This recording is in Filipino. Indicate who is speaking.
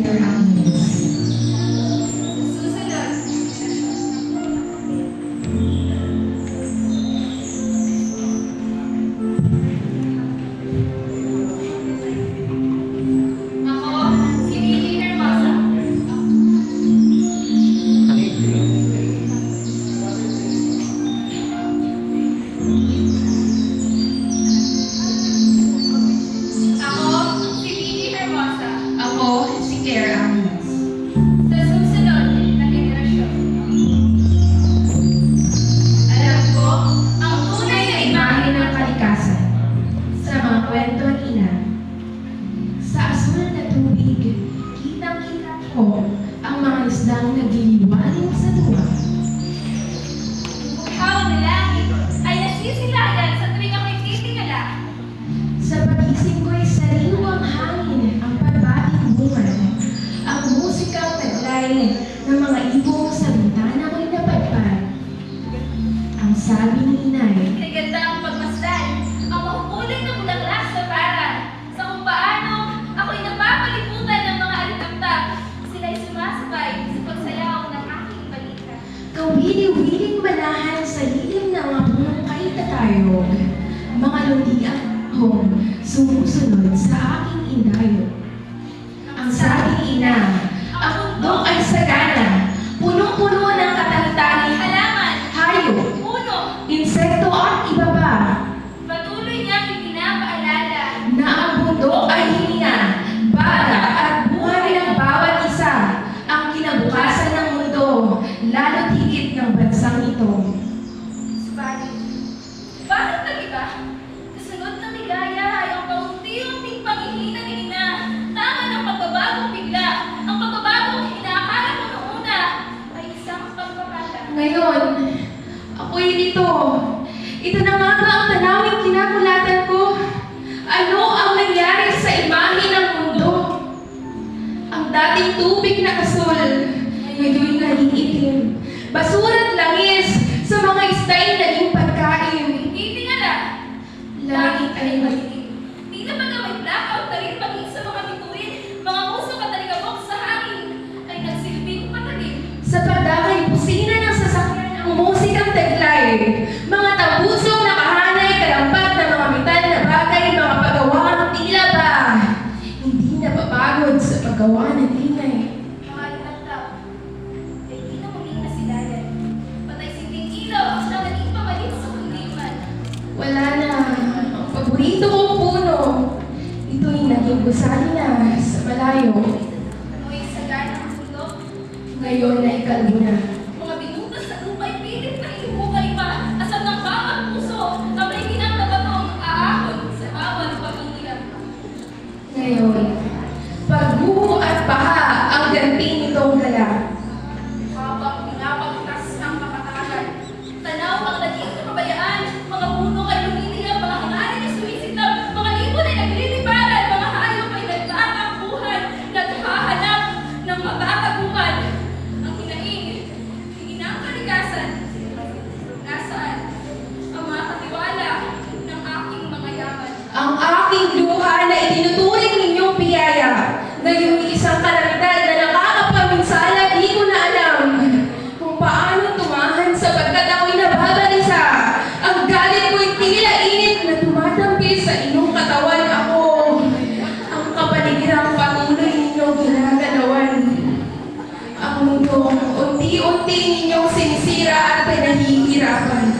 Speaker 1: that are out the. tubig, kitang-kita ko ang mga isdang nagliliwanag sa tuwa.
Speaker 2: Mukhaw na langit ay nasisilagan sa tuwing ako'y titingala.
Speaker 1: Sa pagising ko'y sariwang hangin ang pagbating bunga. Ang musikang taglay ng mga ibong sa bintana ko'y napadpad. Ang sabi ni Inay, Pagwili-wiling manahan sa hilim ng apunong kaitatayog, mga ludian akong sumusunod sa aking inayo. Ang sabi ina, ako daw ay sagana ngayon. Ako'y ito. Ito na nga ba ang tanawing kinabulatan ko? Ano ang nangyari sa imahe ng mundo? Ang dating tubig na kasol, ngayon naging itim. Basura't langis sa mga paborito kong puno. Ito'y naging gusali na sa malayo.
Speaker 2: Ito'y sagana ng puno.
Speaker 1: Ngayon na ikalbo na.
Speaker 2: Mga binutas sa lupa'y pilit na ihukay pa. Asa na ba ang puso na may ginagawa ko ang aahon sa bawat pamilya.
Speaker 1: Ngayon, unti ninyong sinisira at pinahihirapan.